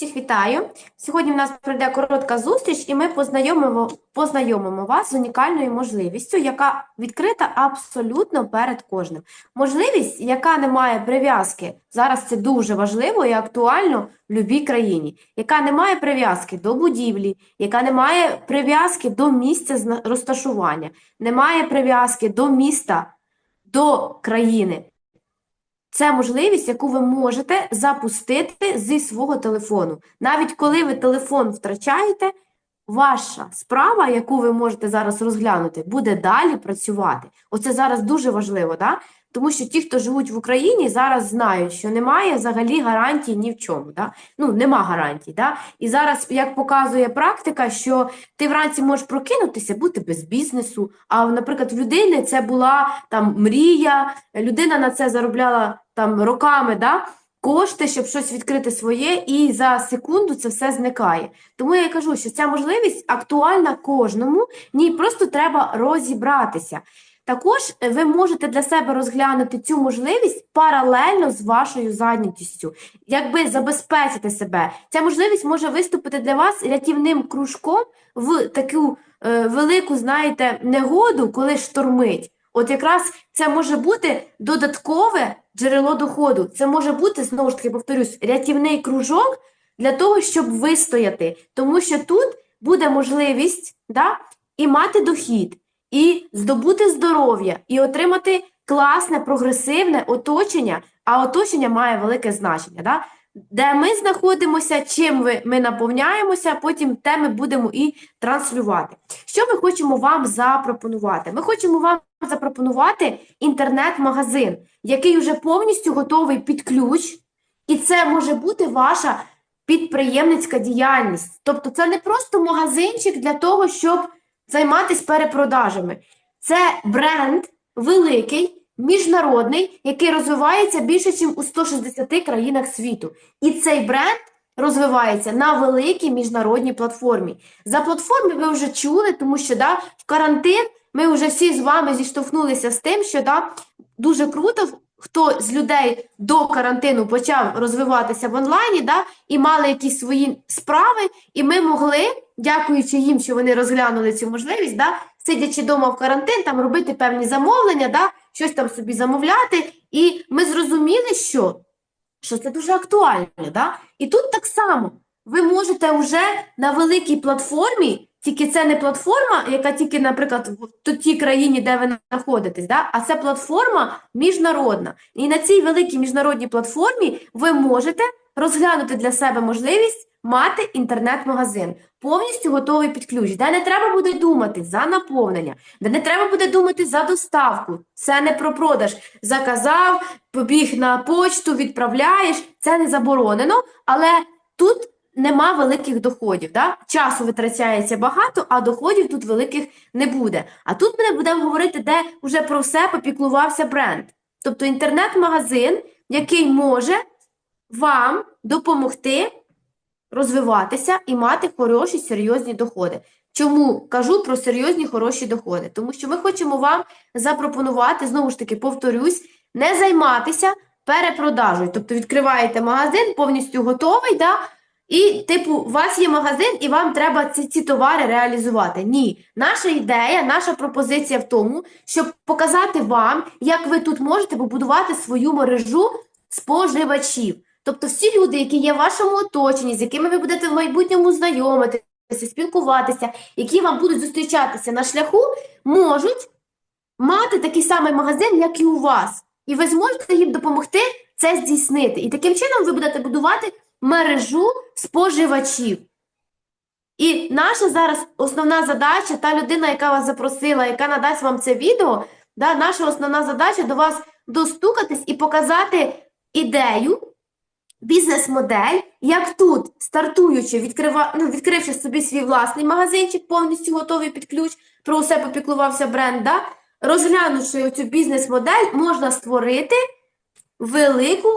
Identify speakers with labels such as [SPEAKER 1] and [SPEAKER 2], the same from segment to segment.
[SPEAKER 1] Всіх вітаю! Сьогодні в нас пройде коротка зустріч, і ми познайомимо, познайомимо вас з унікальною можливістю, яка відкрита абсолютно перед кожним. Можливість, яка не має прив'язки, зараз це дуже важливо і актуально в будь-якій країні, яка не має прив'язки до будівлі, яка не має прив'язки до місця розташування, не має прив'язки до міста, до країни. Це можливість, яку ви можете запустити зі свого телефону. Навіть коли ви телефон втрачаєте, ваша справа, яку ви можете зараз розглянути, буде далі працювати. Оце зараз дуже важливо, да? Тому що ті, хто живуть в Україні, зараз знають, що немає взагалі гарантій ні в чому. Да? Ну, нема гарантій. Да? І зараз, як показує практика, що ти вранці можеш прокинутися, бути без бізнесу. А, наприклад, в людини це була там мрія, людина на це заробляла там роками, да? Кошти, щоб щось відкрити своє, і за секунду це все зникає. Тому я кажу, що ця можливість актуальна кожному, в ній просто треба розібратися. Також е, ви можете для себе розглянути цю можливість паралельно з вашою зайнятістю, якби забезпечити себе. Ця можливість може виступити для вас рятівним кружком в таку е, велику, знаєте, негоду, коли штормить. От якраз це може бути додаткове джерело доходу. Це може бути, знову ж таки, повторюсь, рятівний кружок для того, щоб вистояти. Тому що тут буде можливість да, і мати дохід, і здобути здоров'я, і отримати класне, прогресивне оточення, а оточення має велике значення. Да? Де ми знаходимося, чим ви, ми наповняємося, потім те ми будемо і транслювати. Що ми хочемо вам запропонувати? Ми хочемо вам запропонувати інтернет-магазин, який вже повністю готовий під ключ, і це може бути ваша підприємницька діяльність. Тобто це не просто магазинчик для того, щоб займатися перепродажами. Це бренд великий, міжнародний, який розвивається більше, ніж у 160 країнах світу. І цей бренд розвивається на великій міжнародній платформі. За платформі ви вже чули, тому що да, в карантин ми вже всі з вами зіштовхнулися з тим, що да, дуже круто, хто з людей до карантину почав розвиватися в онлайні, да, і мали якісь свої справи, і ми могли, дякуючи їм, що вони розглянули цю можливість, да, сидячи вдома в карантин, там робити певні замовлення, да, щось там собі замовляти. І ми зрозуміли, що, що це дуже актуально. Да? І тут так само ви можете вже на великій платформі, тільки це не платформа, яка тільки, наприклад, в тій країні, де ви знаходитесь, да? а це платформа міжнародна. І на цій великій міжнародній платформі ви можете розглянути для себе можливість мати інтернет-магазин, повністю готовий під ключ, де не треба буде думати за наповнення, де не треба буде думати за доставку. Це не про продаж. Заказав, побіг на почту, відправляєш. Це не заборонено, але тут нема великих доходів. Да? Часу витрачається багато, а доходів тут великих не буде. А тут ми будемо говорити, де вже про все попіклувався бренд. Тобто інтернет-магазин, який може вам допомогти розвиватися і мати хороші серйозні доходи. Чому кажу про серйозні хороші доходи? Тому що ми хочемо вам запропонувати, знову ж таки, повторюсь, не займатися перепродажею. Тобто відкриваєте магазин, повністю готовий, да? І, типу, у вас є магазин, і вам треба ці, ці товари реалізувати. Ні, наша ідея, наша пропозиція в тому, щоб показати вам, як ви тут можете побудувати свою мережу споживачів. Тобто всі люди, які є в вашому оточенні, з якими ви будете в майбутньому знайомитися, спілкуватися, які вам будуть зустрічатися на шляху, можуть мати такий самий магазин, як і у вас. І ви зможете їм допомогти це здійснити. І таким чином ви будете будувати мережу споживачів. І наша зараз основна задача, та людина, яка вас запросила, яка надасть вам це відео, да, наша основна задача до вас достукатись і показати ідею, бізнес-модель, як тут, стартуючи, відкрива... ну, відкривши собі свій власний магазинчик, повністю готовий під ключ, про усе попіклувався бренд, да? розглянувши оцю бізнес-модель, можна створити велику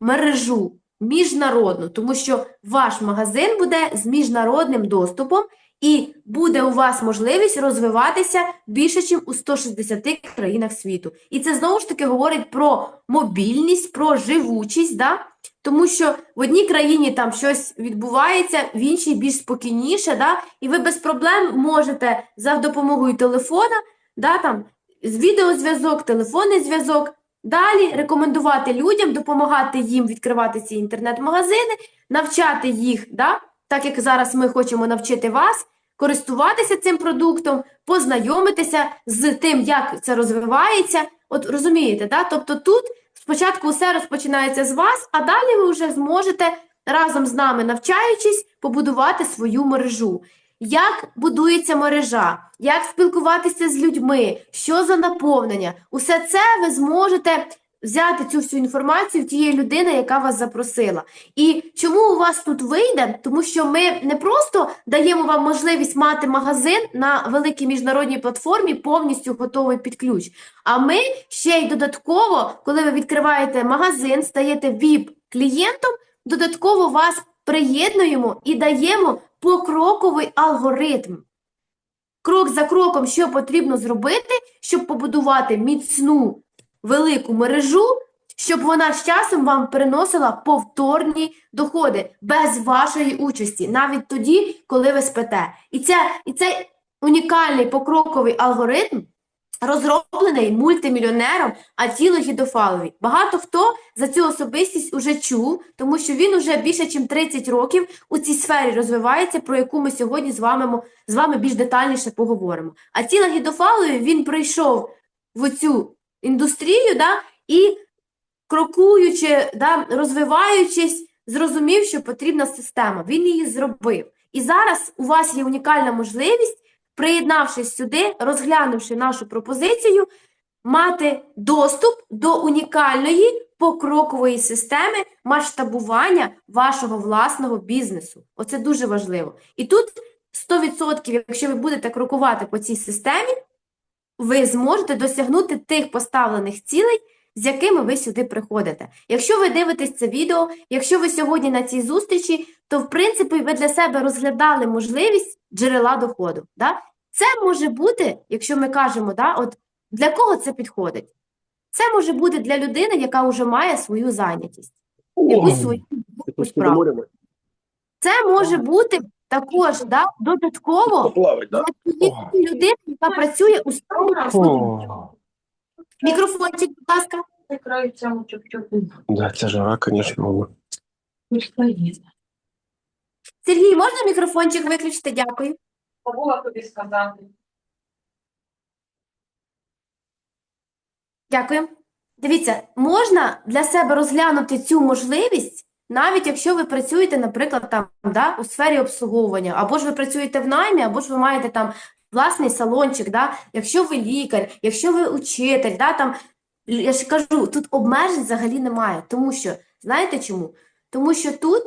[SPEAKER 1] мережу міжнародну, тому що ваш магазин буде з міжнародним доступом, і буде у вас можливість розвиватися більше, ніж у 160 країнах світу. І це знову ж таки говорить про мобільність, про живучість, да? тому що в одній країні там щось відбувається, в іншій більш спокійніше, да? і ви без проблем можете за допомогою телефона, да, там, відеозв'язок, телефонний зв'язок, далі рекомендувати людям, допомагати їм відкривати ці інтернет-магазини, навчати їх, да? так як зараз ми хочемо навчити вас, користуватися цим продуктом, познайомитися з тим, як це розвивається. От розумієте, да? тобто тут спочатку все розпочинається з вас, а далі ви вже зможете разом з нами, навчаючись, побудувати свою мережу. Як будується мережа, як спілкуватися з людьми, що за наповнення, усе це ви зможете взяти цю всю інформацію в тієї людини, яка вас запросила. І чому у вас тут вийде? Тому що ми не просто даємо вам можливість мати магазин на великій міжнародній платформі, повністю готовий під ключ. А ми ще й додатково, коли ви відкриваєте магазин, стаєте ВІП-клієнтом, додатково вас приєднуємо і даємо покроковий алгоритм. Крок за кроком, що потрібно зробити, щоб побудувати міцну велику мережу, щоб вона з часом вам приносила повторні доходи без вашої участі, навіть тоді, коли ви спите. І, це, і цей унікальний покроковий алгоритм розроблений мультимільйонером Атіло Гідофалові. Багато хто за цю особистість уже чув, тому що він уже більше, ніж 30 років у цій сфері розвивається, про яку ми сьогодні з вами, з вами більш детальніше поговоримо. Атіла Гідофалові він прийшов в цю індустрію, да, і крокуючи, да, розвиваючись, зрозумів, що потрібна система. Він її зробив. І зараз у вас є унікальна можливість, приєднавшись сюди, розглянувши нашу пропозицію, мати доступ до унікальної покрокової системи масштабування вашого власного бізнесу. Оце дуже важливо. І тут 100%, якщо ви будете крокувати по цій системі, ви зможете досягнути тих поставлених цілей, з якими ви сюди приходите. Якщо ви дивитесь це відео, якщо ви сьогодні на цій зустрічі, то в принципі ви для себе розглядали можливість джерела доходу. Да? Це може бути, якщо ми кажемо, да, от для кого це підходить? Це може бути для людини, яка вже має свою зайнятість, якусь свою справу. Це може бути також да, додатково
[SPEAKER 2] Поплавать, да?
[SPEAKER 1] для людини, яка працює у своєму Мікрофончик, будь ласка.
[SPEAKER 3] Край цьому чоп-чопу.
[SPEAKER 2] Да, це жара, конечно, мама.
[SPEAKER 1] Сергій, можна мікрофончик виключити? Дякую.
[SPEAKER 3] Забула тобі сказати.
[SPEAKER 1] Дякую. Дивіться, можна для себе розглянути цю можливість, навіть якщо ви працюєте, наприклад, там да, у сфері обслуговування, або ж ви працюєте в наймі, або ж ви маєте там власний салончик, да, якщо ви лікар, якщо ви учитель, да, там, я ж кажу, тут обмежень взагалі немає. Тому що, знаєте чому? Тому що тут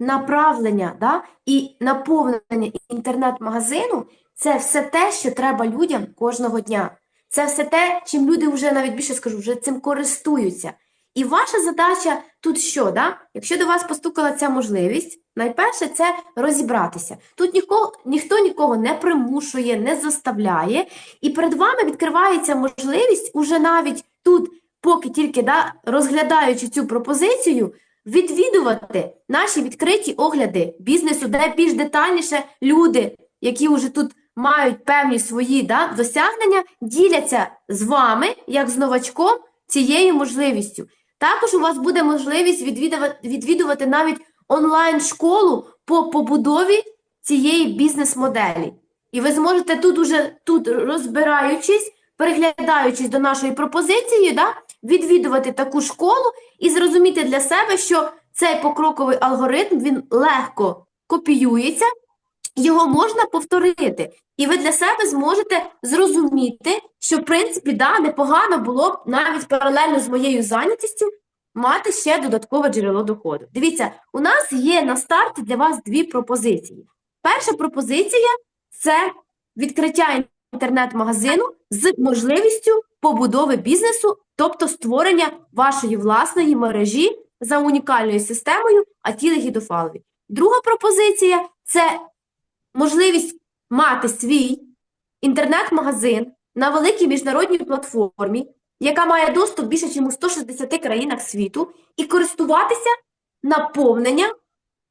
[SPEAKER 1] направлення да, і наповнення інтернет-магазину це все те, що треба людям кожного дня. Це все те, чим люди вже навіть більше скажу, вже цим користуються. І ваша задача тут що? Да? Якщо до вас постукала ця можливість, найперше це розібратися. Тут ніхто, ніхто нікого не примушує, не заставляє, і перед вами відкривається можливість уже навіть тут, поки тільки да, розглядаючи цю пропозицію, відвідувати наші відкриті огляди бізнесу, де більш детальніше люди, які вже тут мають певні свої да, досягнення, діляться з вами, як з новачком, цією можливістю. Також у вас буде можливість відвідувати, відвідувати навіть онлайн-школу по побудові цієї бізнес-моделі. І ви зможете тут уже тут розбираючись, переглядаючись до нашої пропозиції, да, відвідувати таку школу і зрозуміти для себе, що цей покроковий алгоритм він легко копіюється, його можна повторити. І ви для себе зможете зрозуміти, що, в принципі, да, непогано було б навіть паралельно з моєю зайнятістю мати ще додаткове джерело доходу. Дивіться, у нас є на старті для вас дві пропозиції. Перша пропозиція це відкриття інтернет-магазину з можливістю побудови бізнесу, тобто створення вашої власної мережі за унікальною системою Атіли Гідофалові. Друга пропозиція це можливість мати свій інтернет-магазин на великій міжнародній платформі, яка має доступ більше, ніж у 160 країнах світу, і користуватися наповненням,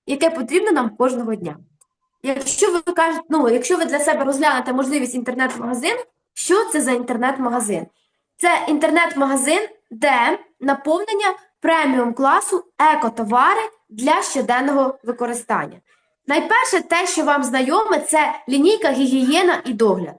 [SPEAKER 1] яке потрібно нам кожного дня. Якщо ви кажете, ну, якщо ви для себе розглянете можливість інтернет-магазину, що це за інтернет-магазин? Це інтернет-магазин, де наповнення преміум класу екотовари для щоденного використання. Найперше, те, що вам знайоме, це лінійка гігієна і догляд.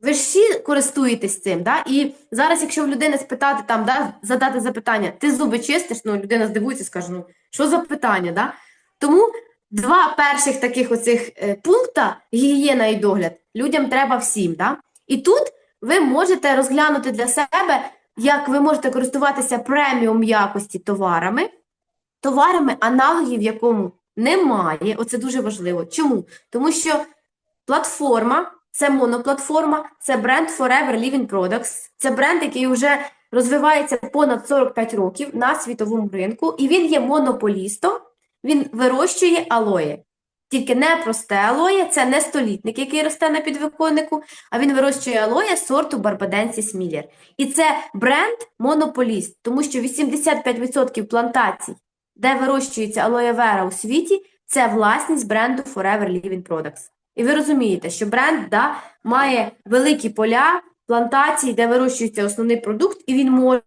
[SPEAKER 1] Ви ж всі користуєтесь цим, да? І зараз, якщо в людини спитати там, да, задати запитання, ти зуби чистиш, ну людина здивується, скаже, ну що за питання, да? Тому два перших таких оцих е, пункта гігієна і догляд людям треба всім, да? І тут ви можете розглянути для себе, як ви можете користуватися преміум якості товарами, товарами, аналогів якому немає. Оце дуже важливо. Чому? Тому що платформа це моноплатформа, це бренд Forever Living Products, це бренд, який вже розвивається понад 45 років на світовому ринку, і він є монополістом, він вирощує алоє. Тільки не просте алоє, це не столітник, який росте на підвиконнику, а він вирощує алоє сорту Барбаденсіс Міллер. І це бренд монополіст, тому що 85% плантацій, де вирощується алоє вера у світі, це власність бренду Forever Living Products. І ви розумієте, що бренд да, має великі поля, плантації, де вирощується основний продукт, і він може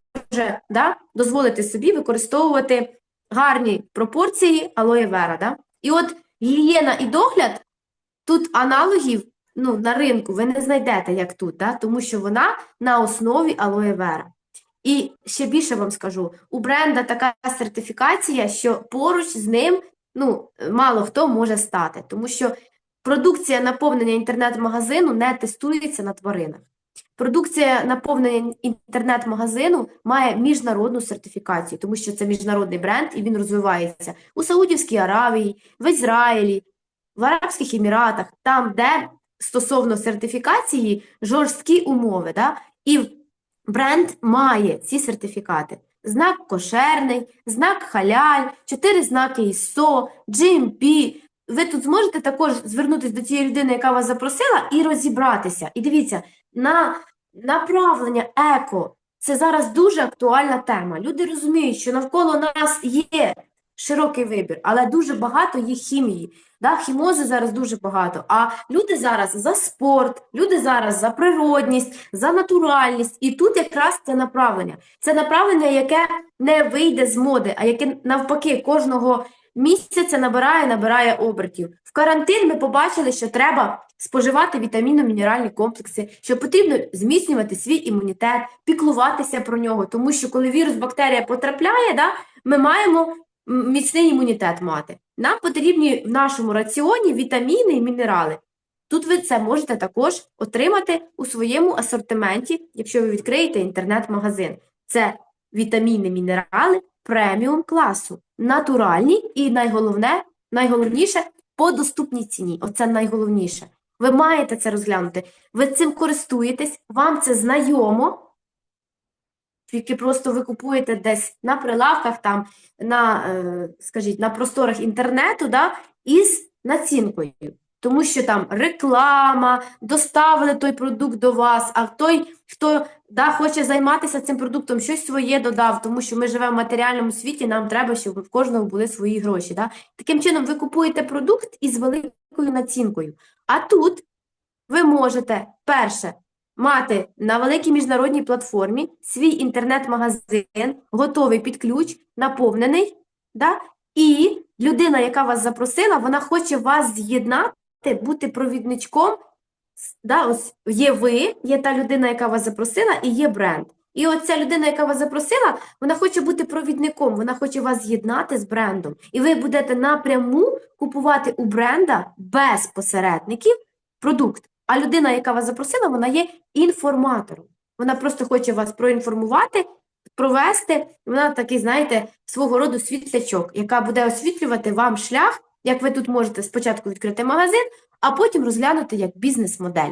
[SPEAKER 1] да, дозволити собі використовувати гарні пропорції алоє вера. Да? І от гігієна і догляд, тут аналогів ну, на ринку ви не знайдете, як тут, да? тому що вона на основі алоє вера. І ще більше вам скажу, у бренда така сертифікація, що поруч з ним ну, мало хто може стати, тому що продукція наповнення інтернет-магазину не тестується на тваринах. Продукція наповнення інтернет-магазину має міжнародну сертифікацію, тому що це міжнародний бренд і він розвивається у Саудівській Аравії, в Ізраїлі, в Арабських Еміратах, там, де стосовно сертифікації жорсткі умови. Да? І бренд має ці сертифікати. Знак кошерний, знак халяль, чотири знаки ISO, GMP. Ви тут зможете також звернутися до тієї людини, яка вас запросила, і розібратися. І дивіться, на направлення еко це зараз дуже актуальна тема. Люди розуміють, що навколо нас є широкий вибір, але дуже багато є хімії. Да? Хімози зараз дуже багато. А люди зараз за спорт, люди зараз за природність, за натуральність. І тут якраз це направлення. Це направлення, яке не вийде з моди, а яке навпаки кожного місяця набирає, набирає обертів. В карантин ми побачили, що треба споживати вітамінно-мінеральні комплекси, що потрібно зміцнювати свій імунітет, піклуватися про нього, тому що коли вірус, бактерія потрапляє, да, ми маємо міцний імунітет мати. Нам потрібні в нашому раціоні вітаміни і мінерали. Тут ви це можете також отримати у своєму асортименті, якщо ви відкриєте інтернет-магазин. Це вітаміни, мінерали преміум класу, натуральні і найголовне, найголовніше по доступній ціні. Оце найголовніше. Ви маєте це розглянути. Ви цим користуєтесь, вам це знайомо. Тільки просто ви купуєте десь на прилавках, там, на, е, скажіть, на просторах інтернету, да, із націнкою. Тому що там реклама, доставили той продукт до вас, а той, хто да, хоче займатися цим продуктом, щось своє додав, тому що ми живемо в матеріальному світі, нам треба, щоб в кожного були свої гроші. Да? Таким чином, ви купуєте продукт із великою націнкою. А тут ви можете, перше, мати на великій міжнародній платформі свій інтернет-магазин, готовий під ключ, наповнений, да? і людина, яка вас запросила, вона хоче вас з'єднати, бути провідничком. Да, ось є ви, є та людина, яка вас запросила, і є бренд. І оця людина, яка вас запросила, вона хоче бути провідником, вона хоче вас з'єднати з брендом. І ви будете напряму купувати у бренда без посередників продукт. А людина, яка вас запросила, вона є інформатором. Вона просто хоче вас проінформувати, провести. Вона такий, знаєте, свого роду світлячок, яка буде освітлювати вам шлях, як ви тут можете спочатку відкрити магазин, а потім розглянути як бізнес-модель.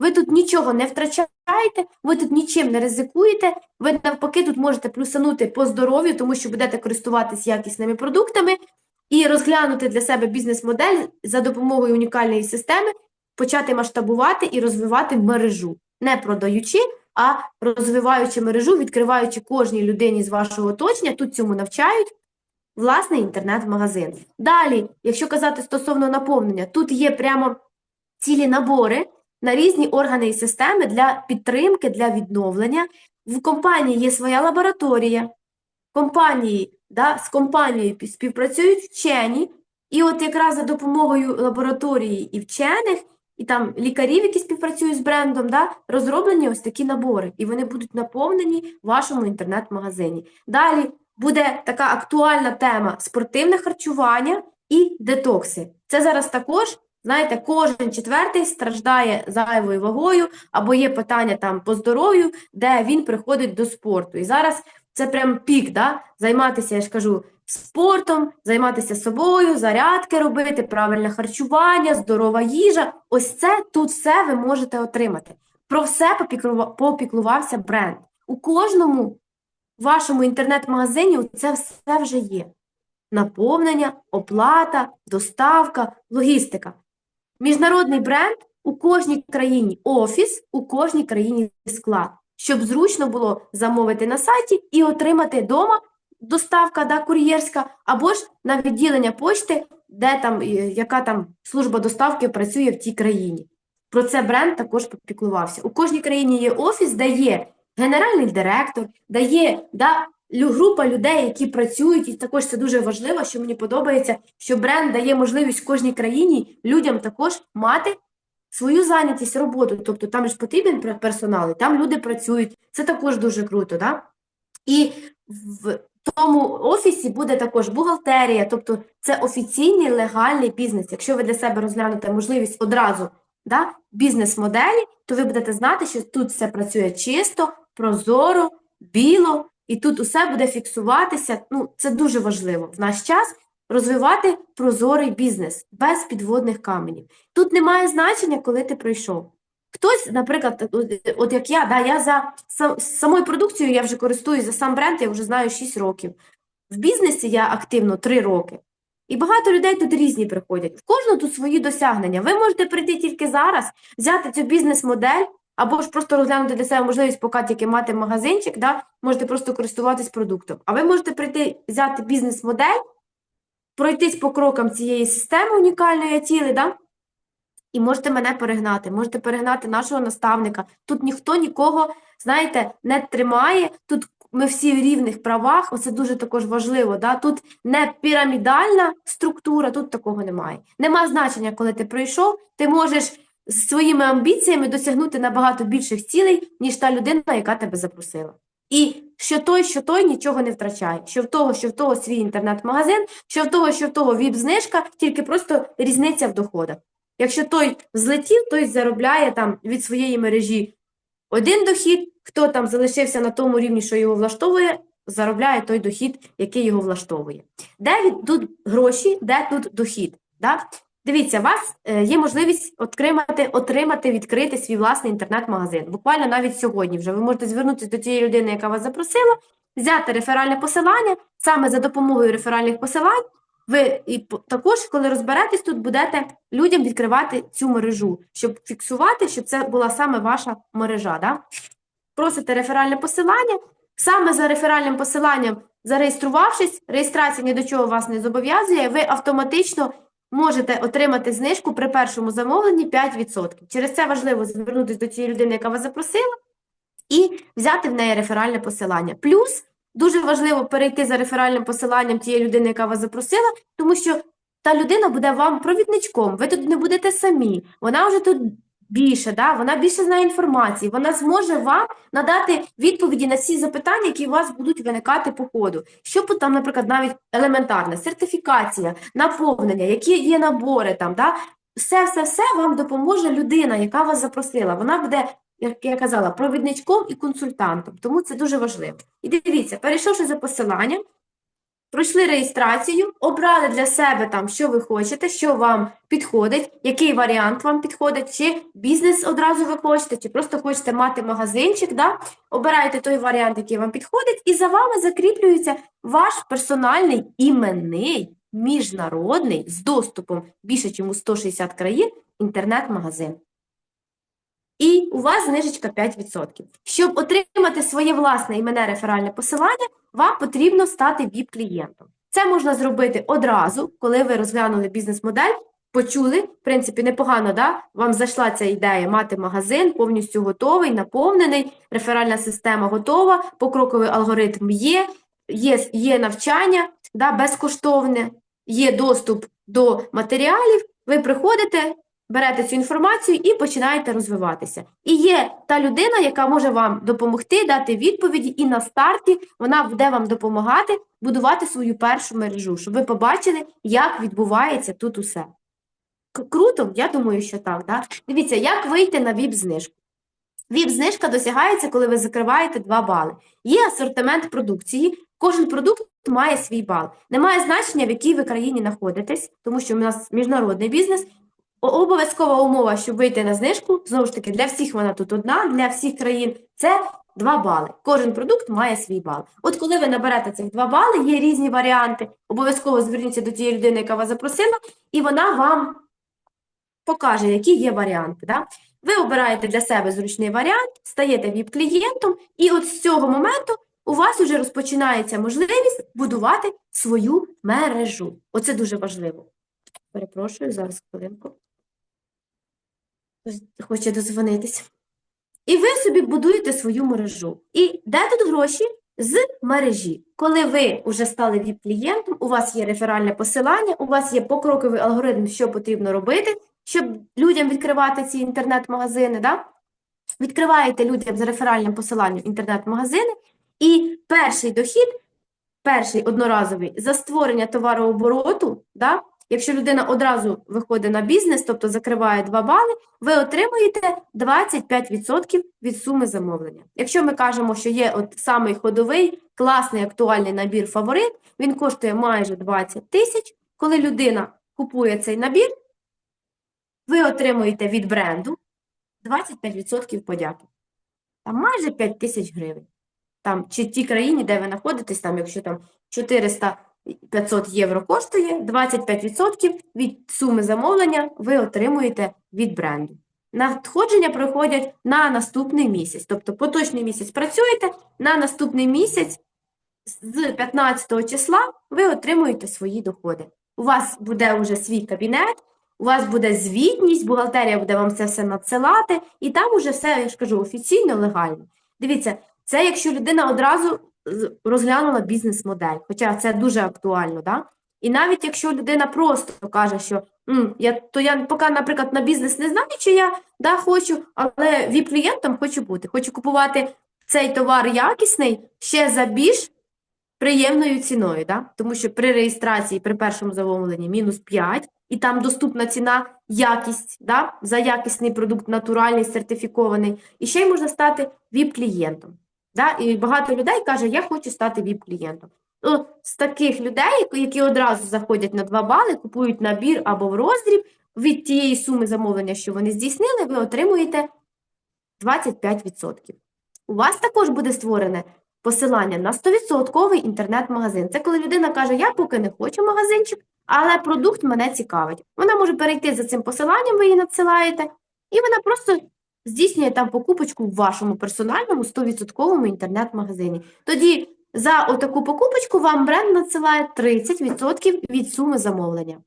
[SPEAKER 1] Ви тут нічого не втрачаєте, ви тут нічим не ризикуєте, ви навпаки тут можете плюсанути по здоров'ю, тому що будете користуватись якісними продуктами, і розглянути для себе бізнес-модель за допомогою унікальної системи, почати масштабувати і розвивати мережу, не продаючи, а розвиваючи мережу, відкриваючи кожній людині з вашого оточення, тут цьому навчають власний інтернет-магазин. Далі, якщо казати стосовно наповнення, тут є прямо цілі набори на різні органи і системи для підтримки, для відновлення. В компанії є своя лабораторія, компанії, да, з компанією співпрацюють вчені, і от якраз за допомогою лабораторії і вчених, і там лікарів, які співпрацюють з брендом, да, розроблені ось такі набори, і вони будуть наповнені в вашому інтернет-магазині. Далі буде така актуальна тема спортивне харчування і детокси. Це зараз також, знаєте, кожен четвертий страждає зайвою вагою або є питання там по здоров'ю, де він приходить до спорту. І зараз це прям пік, да? займатися, я ж кажу, спортом, займатися собою, зарядки робити, правильне харчування, здорова їжа. Ось це тут все ви можете отримати. Про все попіклува- попіклувався бренд. У кожному вашому інтернет-магазині це все вже є. Наповнення, оплата, доставка, логістика. Міжнародний бренд у кожній країні офіс, у кожній країні склад, щоб зручно було замовити на сайті і отримати вдома доставка да, кур'єрська, або ж на відділення почти, де там, яка там служба доставки працює в тій країні. Про це бренд також попіклувався. У кожній країні є офіс, де є генеральний директор, де є да, група людей, які працюють, і також це дуже важливо, що мені подобається, що бренд дає можливість кожній країні людям також мати свою зайнятість, роботу. Тобто там ж потрібен персонал, і там люди працюють. Це також дуже круто. Да? І в тому офісі буде також бухгалтерія, тобто це офіційний легальний бізнес. Якщо ви для себе розглянете можливість одразу да, бізнес-моделі, то ви будете знати, що тут все працює чисто, прозоро, біло, і тут усе буде фіксуватися. Ну, це дуже важливо в наш час розвивати прозорий бізнес без підводних каменів. Тут немає значення, коли ти прийшов. Хтось, наприклад, от, як я, да, я за сам- самою продукцією я вже користуюсь за сам бренд, я вже знаю 6 років. В бізнесі я активно 3 роки. І багато людей тут різні приходять. В кожного тут свої досягнення. Ви можете прийти тільки зараз, взяти цю бізнес-модель, або ж просто розглянути для себе можливість поки тільки мати магазинчик, да, можете просто користуватись продуктом. А ви можете прийти, взяти бізнес-модель, пройтись по крокам цієї системи унікальної Атіли, да, і можете мене перегнати, можете перегнати нашого наставника. Тут ніхто нікого, знаєте, не тримає. Тут ми всі в рівних правах. Оце дуже також важливо. Да? Тут не пірамідальна структура, тут такого немає. Нема значення, коли ти прийшов, ти можеш з своїми амбіціями досягнути набагато більших цілей, ніж та людина, яка тебе запросила. І що той, що той нічого не втрачає. Що в того, що в того свій інтернет-магазин, що в того, що в того віп-знижка, тільки просто різниця в доходах. Якщо той злетів, той заробляє там від своєї мережі один дохід, хто там залишився на тому рівні, що його влаштовує, заробляє той дохід, який його влаштовує. Де від- тут гроші, де тут дохід? Да? Дивіться, у вас е, є можливість отримати, отримати, відкрити свій власний інтернет-магазин. Буквально навіть сьогодні вже ви можете звернутися до тієї людини, яка вас запросила, взяти реферальне посилання, саме за допомогою реферальних посилань ви і також, коли розберетесь, тут будете людям відкривати цю мережу, щоб фіксувати, щоб це була саме ваша мережа. Да? Просите реферальне посилання. Саме за реферальним посиланням, зареєструвавшись, реєстрація ні до чого вас не зобов'язує, ви автоматично можете отримати знижку при першому замовленні 5%. Через це важливо звернутися до цієї людини, яка вас запросила, і взяти в неї реферальне посилання. Плюс дуже важливо перейти за реферальним посиланням тієї людини, яка вас запросила, тому що та людина буде вам провідничком. Ви тут не будете самі. Вона вже тут більше, да? вона більше знає інформації. Вона зможе вам надати відповіді на всі запитання, які у вас будуть виникати по ходу. Що там, наприклад, навіть елементарна сертифікація, наповнення, які є набори там, да? все, все, все вам допоможе людина, яка вас запросила. Вона буде як я казала, провідничком і консультантом. Тому це дуже важливо. І дивіться, перейшовши за посиланням, пройшли реєстрацію, обрали для себе там, що ви хочете, що вам підходить, який варіант вам підходить, чи бізнес одразу ви хочете, чи просто хочете мати магазинчик. Да? Обирайте той варіант, який вам підходить, і за вами закріплюється ваш персональний іменний міжнародний з доступом більше, ніж у 160 країн інтернет-магазин. І у вас знижечка 5%. Щоб отримати своє власне іменне реферальне посилання, вам потрібно стати VIP-клієнтом. Це можна зробити одразу, коли ви розглянули бізнес-модель, почули, в принципі, непогано, да? Вам зайшла ця ідея мати магазин повністю готовий, наповнений, реферальна система готова, покроковий алгоритм є, є, є навчання да, безкоштовне, є доступ до матеріалів, ви приходите, берете цю інформацію і починаєте розвиватися. І є та людина, яка може вам допомогти, дати відповіді, і на старті вона буде вам допомагати будувати свою першу мережу, щоб ви побачили, як відбувається тут усе. Круто, я думаю, що так. Да? Дивіться, як вийти на ВІП-знижку. ВІП-знижка досягається, коли ви закриваєте 2 бали. Є асортимент продукції, кожен продукт має свій бал. Немає значення, в якій ви країні знаходитесь, тому що у нас міжнародний бізнес. Обов'язкова умова, щоб вийти на знижку, знову ж таки, для всіх вона тут одна, для всіх країн це 2 бали. Кожен продукт має свій бал. От коли ви наберете цих 2 бали, є різні варіанти. Обов'язково зверніться до тієї людини, яка вас запросила, і вона вам покаже, які є варіанти. Да? Ви обираєте для себе зручний варіант, стаєте ВІП-клієнтом, і от з цього моменту у вас вже розпочинається можливість будувати свою мережу. Оце дуже важливо. Перепрошую, зараз хвилинку. Хоче дозвонитись. І ви собі будуєте свою мережу. І де тут гроші? З мережі. Коли ви вже стали ВІП-клієнтом, у вас є реферальне посилання, у вас є покроковий алгоритм, що потрібно робити, щоб людям відкривати ці інтернет-магазини. Да? Відкриваєте людям з реферальним посиланням інтернет-магазини, і перший дохід, перший одноразовий за створення товарообороту, да? Якщо людина одразу виходить на бізнес, тобто закриває 2 бали, ви отримуєте 25% від суми замовлення. Якщо ми кажемо, що є от самий ходовий, класний актуальний набір фаворит, він коштує майже 20 тисяч. Коли людина купує цей набір, ви отримуєте від бренду 25% подяки. Там майже 5 тисяч гривень. Там, чи ті країні, де ви знаходитесь, там, якщо там 400-500 євро коштує, 25% від суми замовлення ви отримуєте від бренду. Надходження проходять на наступний місяць. Тобто поточний місяць працюєте, на наступний місяць з 15 числа ви отримуєте свої доходи. У вас буде вже свій кабінет, у вас буде звітність, бухгалтерія буде вам це все надсилати, і там уже все, я ж кажу, офіційно, легально. Дивіться, це якщо людина одразу розглянула бізнес-модель, хоча це дуже актуально, да? І навіть якщо людина просто каже, що «М, я, то я поки, наприклад, на бізнес не знаю, чи я да, хочу, але віп-клієнтом хочу бути, хочу купувати цей товар якісний ще за більш приємною ціною, да? тому що при реєстрації при першому замовленні мінус 5, і там доступна ціна якість, да? за якісний продукт, натуральний, сертифікований. І ще й можна стати ВІП-клієнтом. Да? І багато людей каже, я хочу стати ВІП-клієнтом. Ну, з таких людей, які одразу заходять на 2 бали, купують набір або в роздріб, від тієї суми замовлення, що вони здійснили, ви отримуєте 25%. У вас також буде створене посилання на 100% інтернет-магазин. Це коли людина каже, я поки не хочу магазинчик, але продукт мене цікавить. Вона може перейти за цим посиланням, ви її надсилаєте, і вона просто здійснює там покупочку в вашому персональному 100% інтернет-магазині. Тоді за отаку покупочку вам бренд надсилає 30% від суми замовлення.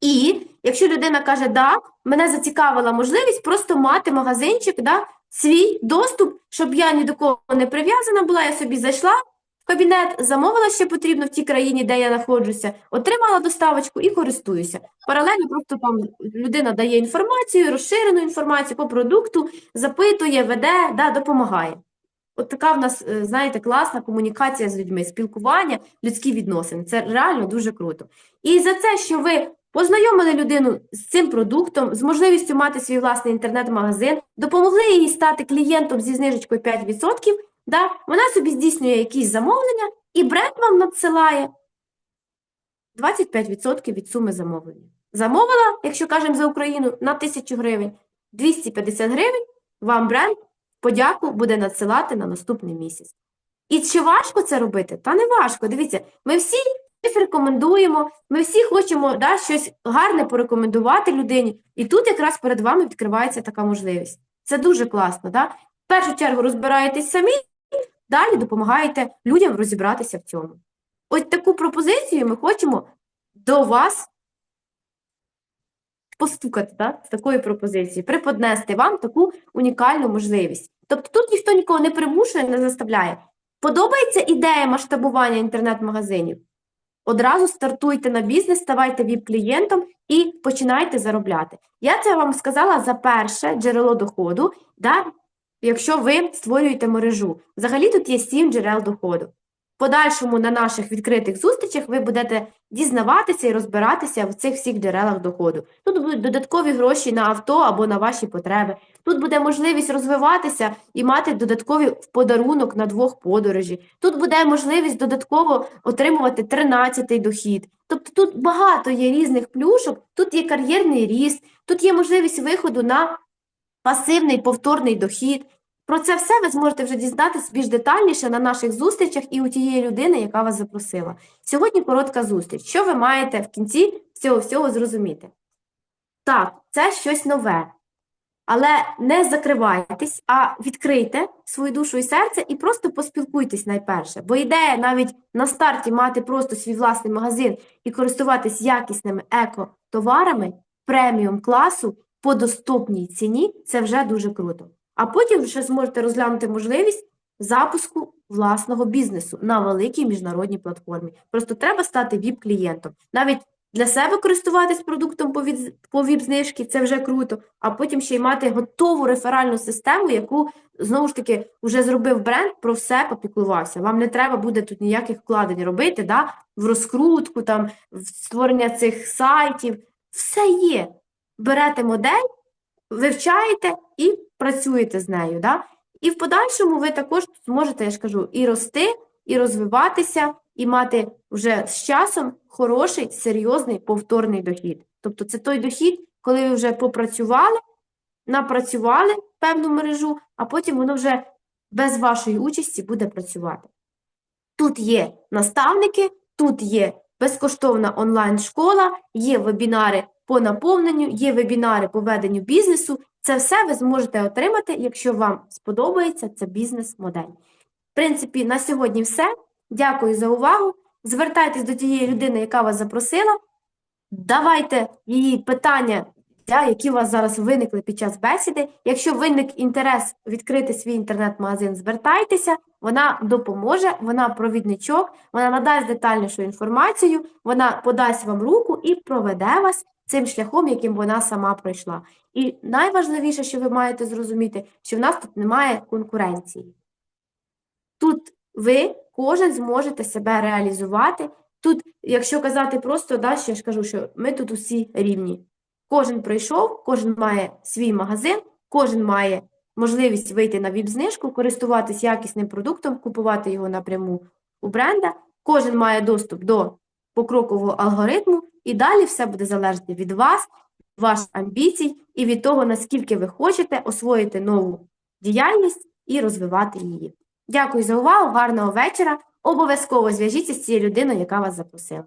[SPEAKER 1] І якщо людина каже, да, мене зацікавила можливість просто мати магазинчик, да, свій доступ, щоб я ні до кого не прив'язана була, я собі зайшла кабінет, замовила, що потрібно в тій країні, де я знаходжуся, отримала доставочку і користуюся. Паралельно просто там людина дає інформацію, розширену інформацію по продукту, запитує, веде, да, допомагає. От така в нас, е, знаєте, класна комунікація з людьми, спілкування, людські відносини. Це реально дуже круто. І за це, що ви познайомили людину з цим продуктом, з можливістю мати свій власний інтернет-магазин, допомогли їй стати клієнтом зі знижечкою 5%, да, вона собі здійснює якісь замовлення, і бренд вам надсилає 25% від суми замовлення. Замовила, якщо кажемо за Україну, на 1000 гривень, 250 гривень вам бренд подяку буде надсилати на наступний місяць. І чи важко це робити? Та не важко. Дивіться, ми всі щось рекомендуємо. Ми всі хочемо да, щось гарне порекомендувати людині, і тут якраз перед вами відкривається така можливість. Це дуже класно. Да? В першу чергу розбираєтесь самі, далі допомагаєте людям розібратися в цьому. Ось таку пропозицію ми хочемо до вас постукати да, з такою пропозицією, приподнести вам таку унікальну можливість. Тобто тут ніхто нікого не примушує, не заставляє. Подобається ідея масштабування інтернет-магазинів? Одразу стартуйте на бізнес, ставайте віп-клієнтом і починайте заробляти. Я це вам сказала за перше джерело доходу, да, якщо ви створюєте мережу. Взагалі тут є сім джерел доходу. Подальшому на наших відкритих зустрічах ви будете дізнаватися і розбиратися в цих всіх джерелах доходу. Тут будуть додаткові гроші на авто або на ваші потреби. Тут буде можливість розвиватися і мати додаткові в подарунок на двох подорожі. Тут буде можливість додатково отримувати 13-й дохід. Тобто тут багато є різних плюшок, тут є кар'єрний ріст, тут є можливість виходу на пасивний повторний дохід. Про це все ви зможете вже дізнатися більш детальніше на наших зустрічах і у тієї людини, яка вас запросила. Сьогодні коротка зустріч. Що ви маєте в кінці цього всього зрозуміти? Так, це щось нове. Але не закривайтесь, а відкрийте свою душу і серце і просто поспілкуйтесь найперше. Бо ідея навіть на старті мати просто свій власний магазин і користуватись якісними еко-товарами преміум класу по доступній ціні це вже дуже круто. А потім вже зможете розглянути можливість запуску власного бізнесу на великій міжнародній платформі. Просто треба стати ВІП-клієнтом. Навіть для себе користуватись продуктом по ВІП-знижці це вже круто, а потім ще й мати готову реферальну систему, яку знову ж таки вже зробив бренд, про все попіклувався. Вам не треба буде тут ніяких вкладень робити, да? в розкрутку, там, в створення цих сайтів. Все є. Берете модель, вивчаєте і працюєте з нею. Да? І в подальшому ви також зможете, я ж кажу, і рости, і розвиватися, і мати вже з часом хороший, серйозний повторний дохід. Тобто це той дохід, коли ви вже попрацювали, напрацювали певну мережу, а потім воно вже без вашої участі буде працювати. Тут є наставники, тут є безкоштовна онлайн-школа, є вебінари по наповненню, є вебінари по веденню бізнесу. Це все ви зможете отримати, якщо вам сподобається ця бізнес-модель. В принципі, на сьогодні все. Дякую за увагу. Звертайтесь до тієї людини, яка вас запросила. Давайте її питання, які у вас зараз виникли під час бесіди. Якщо виник інтерес відкрити свій інтернет-магазин, звертайтеся, вона допоможе, вона провідничок, вона надасть детальнішу інформацію, вона подасть вам руку і проведе вас цим шляхом, яким вона сама пройшла. І найважливіше, що ви маєте зрозуміти, що в нас тут немає конкуренції. Тут ви кожен зможете себе реалізувати. Тут, якщо казати просто, да, що ж кажу, що ми тут усі рівні. Кожен пройшов, кожен має свій магазин, кожен має можливість вийти на віп-знижку, користуватись якісним продуктом, купувати його напряму у бренда. Кожен має доступ до покрокового алгоритму, і далі все буде залежати від вас, ваших амбіцій і від того, наскільки ви хочете освоїти нову діяльність і розвивати її. Дякую за увагу, гарного вечора. Обов'язково зв'яжіться з цією людиною, яка вас запросила.